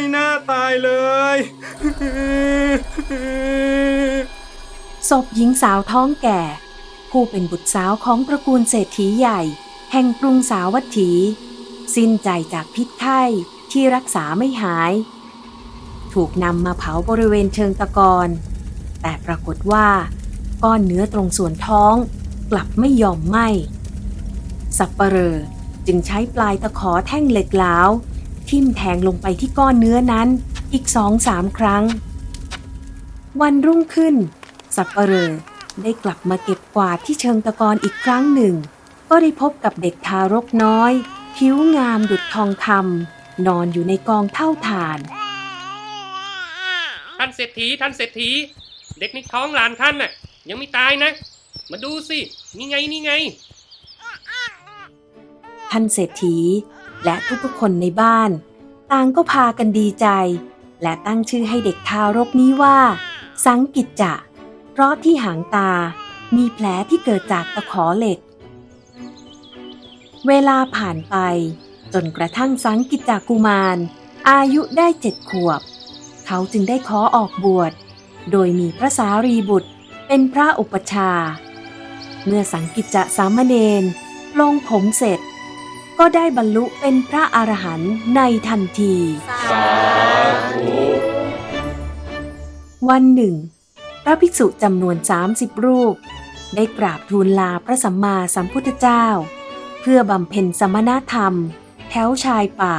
ไม่น่าตายเลย ศพหญิงสาวท้องแก่ ผู้เป็นบุตรสาวของตระกูลเศรษฐีใหญ่ แห่งกรุงสาวัตถี สิ้นใจจากพิษไข้ที่รักษาไม่หาย ถูกนำมาเผาบริเวณเชิงตะกอนแต่ปรากฏว่า ก้อนเนื้อตรงส่วนท้องกลับไม่ยอมไหมสับปเหรอจึงใช้ปลายตะขอแท่งเหล็กหลาว ทิ่มแทงลงไปที่ก้อนเนื้อนั้นอีกสองสามครั้ง วันรุ่งขึ้น สับปะเหรอได้กลับมาเก็บกวาดที่เชิงตะกอนอีกครั้งหนึ่ง ก็ได้พบกับเด็กทารกน้อย ผิวงามดุจทองคำนอนอยู่ในกองเท่าฐาน ท่านเศรษฐีท่านเศรษฐี เด็กในท้องหลานท่านน่ะ ยังไม่ตายนะ มาดูสิ นี่ไงนี่ไงท่านเศรษฐี และทุกๆคนในบ้าน ต่างก็พากันดีใจ และตั้งชื่อให้เด็กทารกนี้ว่า สังกิจจะ เพราะที่หางตา มีแผลที่เกิดจากตะขอเหล็ก เวลาผ่านไป จนกระทั่งสังกิจจากุมาร อายุได้เจ็ดขวบ เขาจึงได้ขอออกบวช โดยมีพระสารีบุตรเป็นพระอุปชา เมื่อสังกิจจะสามเณรลงผมเสร็จ ก็ได้บรรลุเป็นพระอรหันต์ในทันที สาธุ วันหนึ่ง พระภิกษุจำนวน 30 รูป ได้กราบทูลลาพระสัมมาสัมพุทธเจ้า เพื่อบำเพ็ญสมณธรรม แถวชายป่า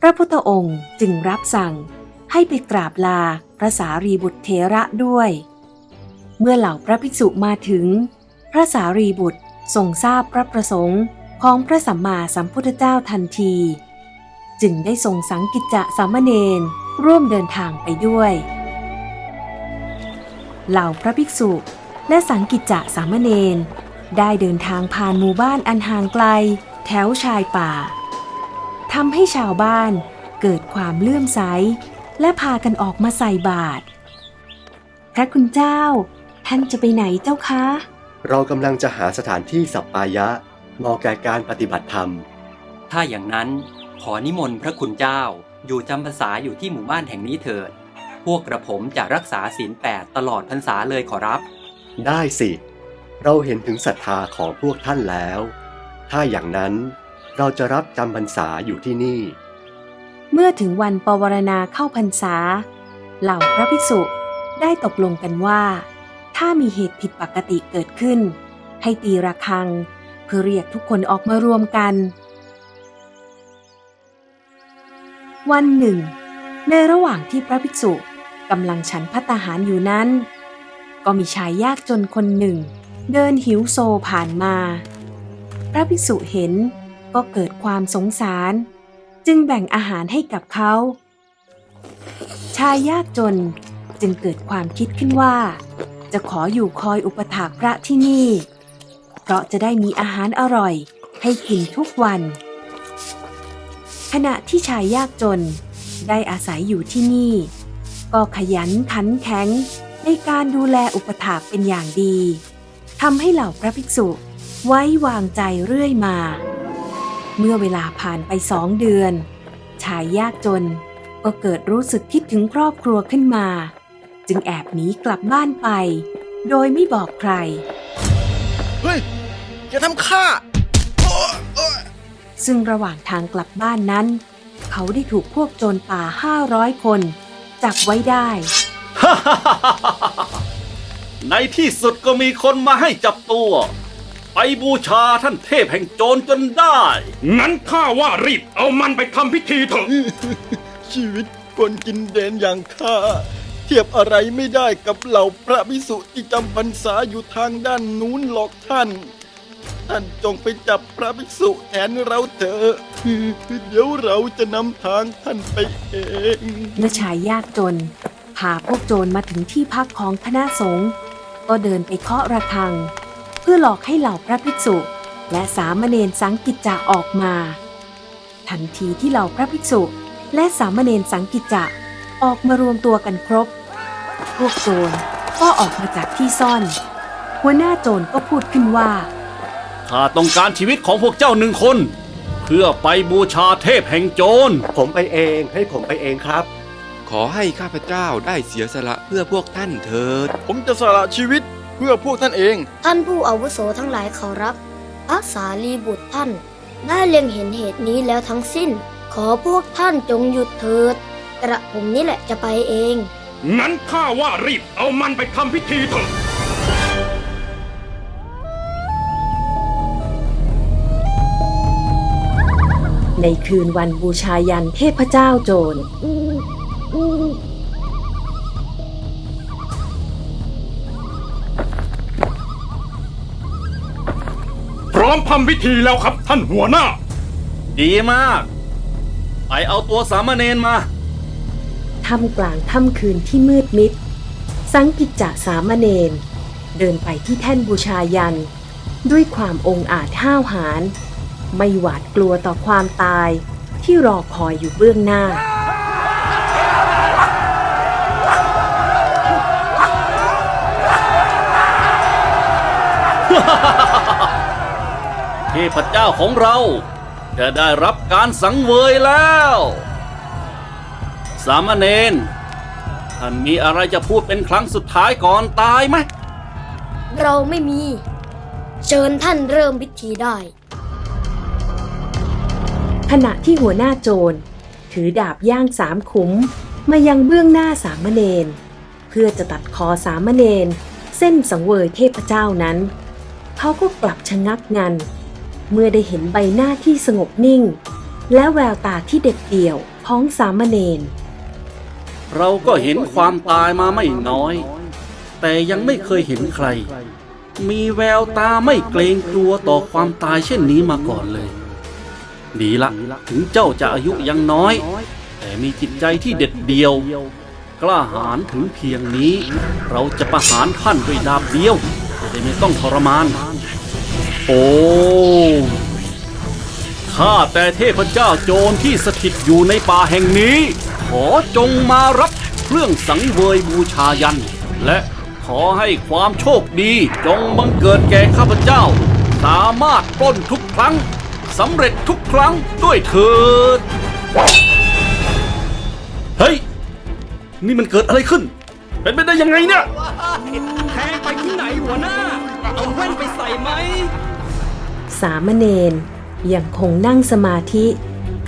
พระพุทธองค์จึงรับสั่งให้ไปกราบลาพระสารีบุตรเถระด้วย เมื่อเหล่าพระภิกษุมาถึง พระสารีบุตรทรงทราบพระประสงค์ ของพระสัมมาสัมพุทธเจ้าทันที จึงได้ทรงสังกิจจะสามเณรร่วมเดินทางไปด้วย เหล่าพระภิกษุและสังกิจจะสามเณรได้เดินทางผ่านหมู่บ้านอันห่างไกล แถวชายป่าทำให้ชาวบ้านเกิดความเลื่อมใส และพากันออกมาใส่บาตรพระคุณเจ้า ท่านจะไปไหนเจ้าคะ เรากำลังจะหาสถานที่สัปปายะ เหมาะแก่การปฏิบัติธรรม ถ้าอย่างนั้นขอนิมนต์พระคุณเจ้าอยู่จำพรรษาอยู่ที่หมู่บ้านแห่งนี้เถิด พวกกระผมจะรักษาศีลแปดตลอดพรรษาเลยขอรับ ได้สิ เราเห็นถึงศรัทธาของพวกท่านแล้ว ถ้าอย่างนั้นเราจะรับจำพรรษาอยู่ที่นี่ เมื่อถึงวันปวารณาเข้าพรรษา เหล่าพระภิกษุได้ตกลงกันว่า ถ้ามีเหตุผิดปกติเกิดขึ้น ให้ตีระฆังเพื่อเรียกทุกคนออกมารวมกัน วันหนึ่ง ในระหว่างที่พระภิกษุกำลังฉันพัตตาหารอยู่นั้น ก็มีชายยากจนคนหนึ่ง เดินหิวโซผ่านมา พระภิกษุเห็นก็เกิดความสงสาร จึงแบ่งอาหารให้กับเขา ชายยากจนจึงเกิดความคิดขึ้นว่า จะขออยู่คอยอุปถากพระที่นี่ เพราะจะได้มีอาหารอร่อย ให้กินทุกวัน ขณะที่ชายยากจนได้อาศัยอยู่ที่นี่ ก็ขยันขันแข็งในการดูแลอุปถากเป็นอย่างดีทำให้เหล่าพระภิกษุไว้วางใจเรื่อยมา เมื่อเวลาผ่านไปสองเดือน ชายยากจนก็เกิดรู้สึกคิดถึงครอบครัวขึ้นมา จึงแอบหนีกลับบ้านไป โดยไม่บอกใคร เฮ้ย อย่าทำข้าโอ๊ยโอ๊ยซึ่งระหว่างทางกลับบ้านนั้น เขาได้ถูกพวกโจรป่าห้าร้อยคน จับไว้ได้ ในที่สุดก็มีคนมาให้จับตัว ไปบูชาท่านเทพแห่งโจรจนได้ งั้นข้าว่ารีบเอามันไปทำพิธีเถอะ ชีวิตคนกินเดนอย่างข้าเทียบอะไรไม่ได้กับเหล่าพระภิกษุที่จำพรรษาอยู่ทางด้านนู้นหรอกท่าน ท่านจงไปจับพระภิกษุแทนเราเถอะเดี๋ยวเราจะนำทางท่านไปเองเมื่อชายยากจนพาพวกโจรมาถึงที่พักของคณะสงฆ์ก็เดินไปเคาะระฆัง เพื่อหลอกให้เหล่าพระภิกษุ และสามเณรสังกิจจะออกมา ทันทีที่เหล่าพระภิกษุ และสามเณรสังกิจจะออกมารวมตัวกันครบ พวกโจรก็ออกมาจากที่ซ่อน หัวหน้าโจรก็พูดขึ้นว่า ข้าต้องการชีวิตของพวกเจ้าหนึ่งคน เพื่อไปบูชาเทพแห่งโจร ผมไปเองให้ผมไปเองครับ ขอให้ข้าพเจ้าได้เสียสละเพื่อพวกท่านเถิด ผมจะสละชีวิตเพื่อพวกท่านเอง ท่านผู้อาวุโสทั้งหลายขอรับพระสารีบุตรท่าน ได้เล็งเห็นเหตุนี้แล้วทั้งสิ้น ขอพวกท่านจงหยุดเถิด กระผมนี่แหละจะไปเอง งั้นข้าว่ารีบเอามันไปทำพิธีเถอะ ในคืนวันบูชายันเทพเจ้าโจร พร้อมทำพิธีแล้วครับท่านหัวหน้า ดีมาก ไปเอาตัวสามเณรมา ท่ามกลางค่ำคืนที่มืดมิด สังกิจจสามเณรเดินไปที่แท่นบูชายัน ด้วยความองอาจห้าวหาญไม่หวาดกลัวต่อความตายที่รอคอยอยู่เบื้องหน้า เทพเจ้าของเราจะได้รับการสังเวยแล้ว สามเณรท่านมีอะไรจะพูดเป็นครั้งสุดท้ายก่อนตายไหม เราไม่มี เชิญท่านเริ่มพิธีได้ ขณะที่หัวหน้าโจร ถือดาบย่างสามขุม มายังเบื้องหน้าสามเณรเพื่อจะตัดคอสามเณรเส้นสังเวยเทพเจ้านั้น เขาก็กลับชะงักงัน เมื่อได้เห็นใบหน้าที่สงบนิ่ง และแววตาที่เด็ดเดี่ยวของสามเณร เราก็เห็นความตายมาไม่น้อย แต่ยังไม่เคยเห็นใคร มีแววตาไม่เกรงกลัวต่อความตายเช่นนี้มาก่อนเลย ดีละถึงเจ้าจะอายุยังน้อย แต่มีจิตใจที่เด็ดเดียว กล้าหาญถึงเพียงนี้ เราจะประหารท่านด้วยดาบเดียวจะได้ไม่ต้องทรมาน โอ้ข้าแต่เทพเจ้าโจรที่สถิตอยู่ในป่าแห่งนี้ ขอจงมารับเครื่องสังเวยบูชายัน และขอให้ความโชคดีจงบังเกิดแก่ข้าพเจ้า สามารถปล้นทุกครั้งสำเร็จทุกครั้งด้วยเถิด เฮ้ย นี่มันเกิดอะไรขึ้น เป็นไปได้ยังไงเนี่ย แทงไปที่ไหนหัวหน้า เอาแว่นไปใส่ไหม สามเณรยังคงนั่งสมาธิ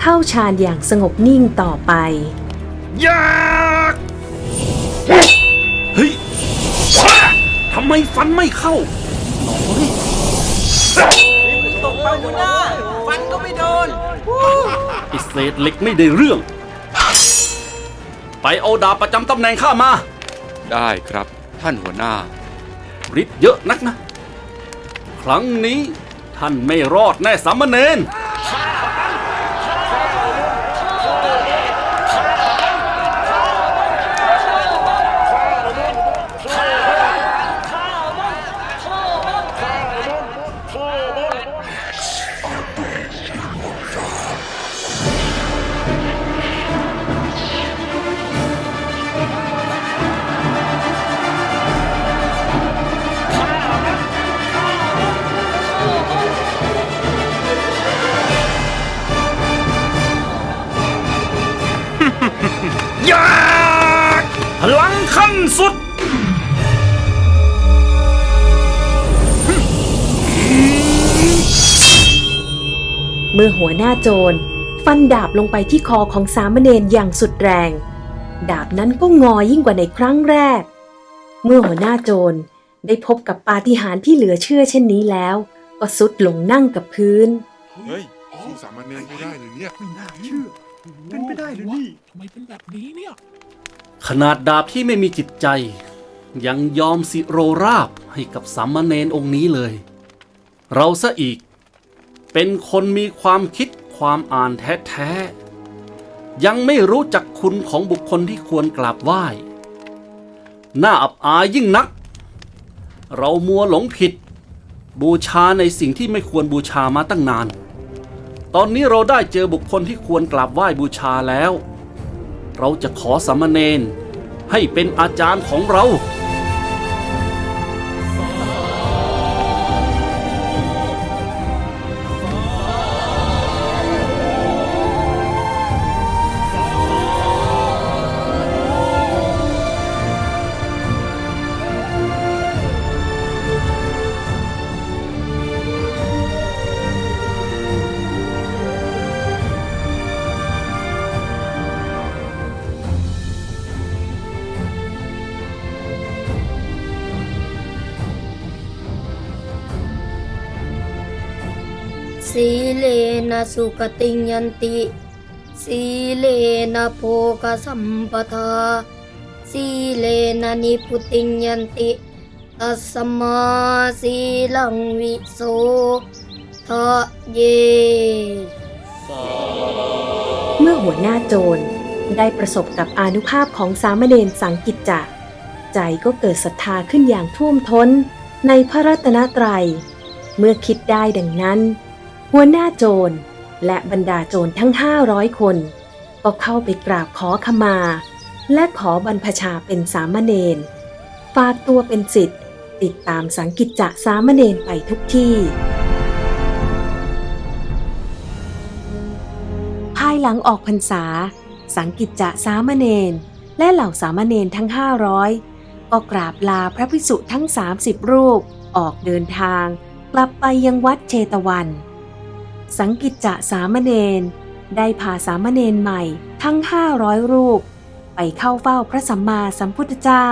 เข้าฌานอย่างสงบนิ่งต่อไปอ ยากเฮ้ยทำไมฟันไม่เข้าหนอยตกไปหัวหน้าฟันก็ไม่โดนไอเศษเล็กไม่ได้เรื่อง ไปเอาดาบประจำตำแหน่งข้ามา ได้ครับท่านหัวหน้าฤทธิ์เยอะนักนะ ครั้งนี้ท่านไม่รอดแน่สามเณร เมื่อหัวหน้าโจร ฟันดาบลงไปที่คอของสามเณรอย่างสุดแรง ดาบนั้นก็งอยิ่งกว่าในครั้งแรก เมื่อหัวหน้าโจรได้พบกับปาฏิหาริย์ที่เหลือเชื่อเช่นนี้แล้ว ก็สุดลงนั่งกับพื้น เฮ้ยสู้สามเณรไม่ได้เลยเนี่ยไม่น่าเชื่อเป็นไปได้หรือนี่ทำไมเป็นแบบนี้เนี่ย ขนาดดาบที่ไม่มีจิตใจ ยังยอมสิโรราบให้กับสามเณรองค์นี้เลย เราซะอีก เป็นคนมีความคิดความอ่านแท้ๆ ยังไม่รู้จักคุณของบุคคลที่ควรกราบไหว้น่าอับอายยิ่งนัก เรามัวหลงผิด บูชาในสิ่งที่ไม่ควรบูชามาตั้งนาน ตอนนี้เราได้เจอบุคคลที่ควรกราบไหว้บูชาแล้ว เราจะขอสามเณรให้เป็นอาจารย์ของเรา สีเลนะสุกติยันติ สีเลนะโภกสัมปทา สีเลนะนิพุติยันติตัสมาสีลังวิโสทะเย เมื่อหัวหน้าโจรได้ประสบกับอานุภาพของสามเณรสังกิจจะ ใจก็เกิดศรัทธาขึ้นอย่างท่วมท้นในพระรัตนตรัย เมื่อคิดได้ดังนั้น หัวหน้าโจรและบรรดาโจรทั้งห้าร้อยคน ก็เข้าไปกราบขอขมา และขอบรรพชาเป็นสามเณรฝากตัวเป็นสิทธิ์ติดตามสังกิจจะสามเณรไปทุกที่ ภายหลังออกพรรษา สังกิจจะสามเณรและเหล่าสามเณรทั้ง 500 ก็กราบลาพระภิกษุทั้ง 30 รูปออกเดินทาง กลับไปยังวัดเชตวัน สังกิจจะสามเณรได้พาสามเณรใหม่ทั้ง 500 รูป ไปเข้าเฝ้าพระสัมมาสัมพุทธเจ้า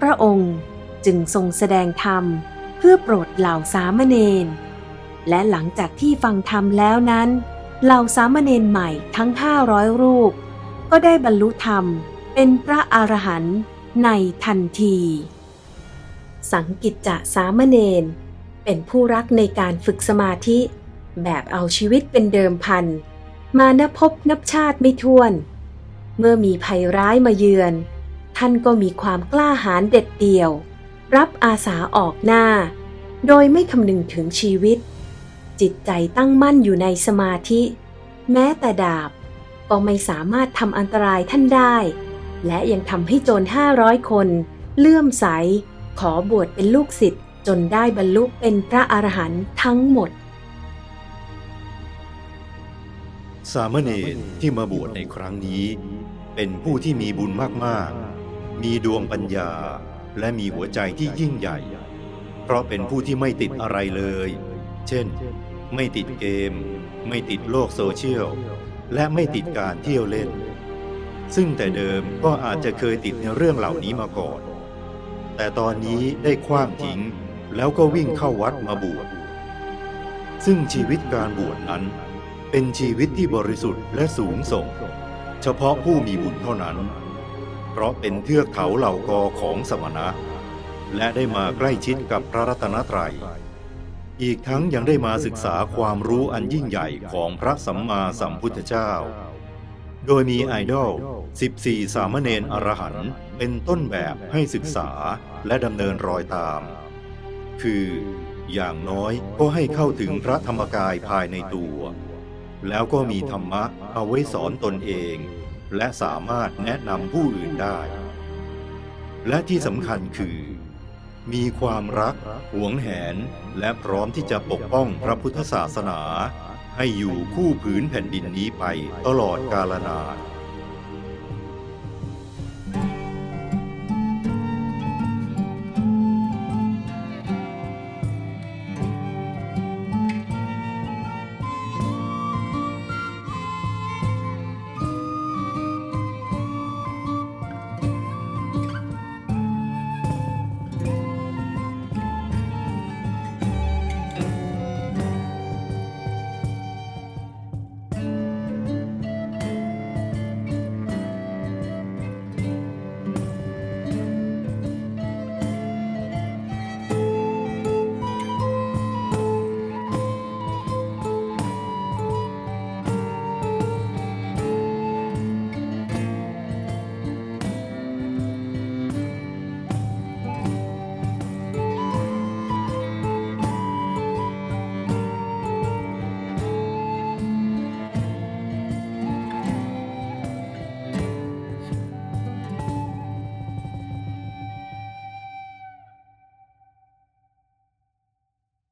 พระองค์จึงทรงแสดงธรรมเพื่อโปรดเหล่าสามเณรและหลังจากที่ฟังธรรมแล้วนั้น เหล่าสามเณรใหม่ทั้ง 500 รูป ก็ได้บรรลุธรรมเป็นพระอรหันต์ในทันที สังกิจจะสามเณรเป็นผู้รักในการฝึกสมาธิ แบบเอาชีวิตเป็นเดิมพัน มานับพบนับชาติไม่ท้วน เมื่อมีภัยร้ายมาเยือน ท่านก็มีความกล้าหาญเด็ดเดี่ยว รับอาสาออกหน้า โดยไม่คำนึงถึงชีวิต จิตใจตั้งมั่นอยู่ในสมาธิ แม้แต่ดาบ ก็ไม่สามารถทำอันตรายท่านได้ และยังทำให้โจรห้าร้อยคน เลื่อมใส ขอบวชเป็นลูกศิษย์จนได้บรรลุเป็นพระอรหันต์ทั้งหมด สามเณรที่มาบวชในครั้งนี้ เป็นผู้ที่มีบุญมากๆ มีดวงปัญญาและมีหัวใจที่ยิ่งใหญ่ เพราะเป็นผู้ที่ไม่ติดอะไรเลย เช่น ไม่ติดเกม ไม่ติดโลกโซเชียล และไม่ติดการเที่ยวเล่น ซึ่งแต่เดิมก็อาจจะเคยติดในเรื่องเหล่านี้มาก่อน แต่ตอนนี้ได้คว้างทิ้งแล้วก็วิ่งเข้าวัดมาบวช ซึ่งชีวิตการบวชนั้น เป็นชีวิตที่บริสุทธิ์และสูงส่ง เฉพาะผู้มีบุญเท่านั้น เพราะเป็นเทือกเขาเหล่ากอของสมณะ และได้มาใกล้ชิดกับพระรัตนตรัย อีกทั้งยังได้มาศึกษาความรู้อันยิ่งใหญ่ของพระสัมมาสัมพุทธเจ้า โดยมีไอดอล 14 สามเณรอรหันต์เป็นต้นแบบให้ศึกษาและดำเนินรอยตาม คืออย่างน้อยก็ให้เข้าถึงพระธรรมกายภายในตัว แล้วก็มีธรรมะเอาไว้สอนตนเอง และสามารถแนะนำผู้อื่นได้ และที่สำคัญคือ มีความรัก หวงแหน และพร้อมที่จะปกป้องพระพุทธศาสนา ให้อยู่คู่ผืนแผ่นดินนี้ไปตลอดกาลนาน